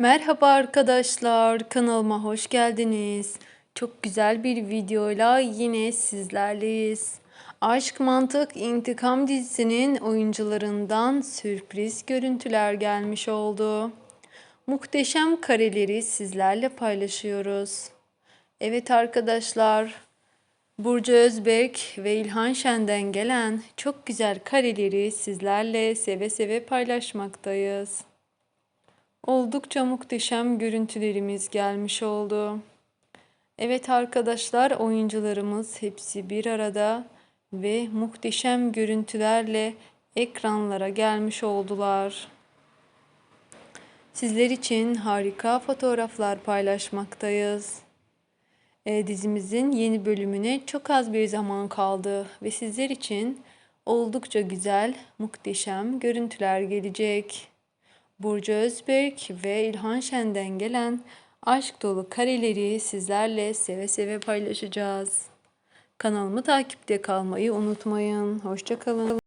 Merhaba arkadaşlar, kanalıma hoş geldiniz. Çok güzel bir videoyla yine sizlerleyiz. Aşk Mantık İntikam dizisinin oyuncularından sürpriz görüntüler gelmiş oldu. Muhteşem kareleri sizlerle paylaşıyoruz. Evet arkadaşlar, Burcu Özbek ve İlhan Şen'den gelen çok güzel kareleri sizlerle seve seve paylaşmaktayız. Oldukça muhteşem görüntülerimiz gelmiş oldu. Evet arkadaşlar oyuncularımız hepsi bir arada ve muhteşem görüntülerle ekranlara gelmiş oldular. Sizler için harika fotoğraflar paylaşmaktayız. E, dizimizin yeni bölümüne çok az bir zaman kaldı ve sizler için oldukça güzel, muhteşem görüntüler gelecek. Burcu Özberk ve İlhan Şen'den gelen aşk dolu kareleri sizlerle seve seve paylaşacağız. Kanalımı takipte kalmayı unutmayın. Hoşçakalın.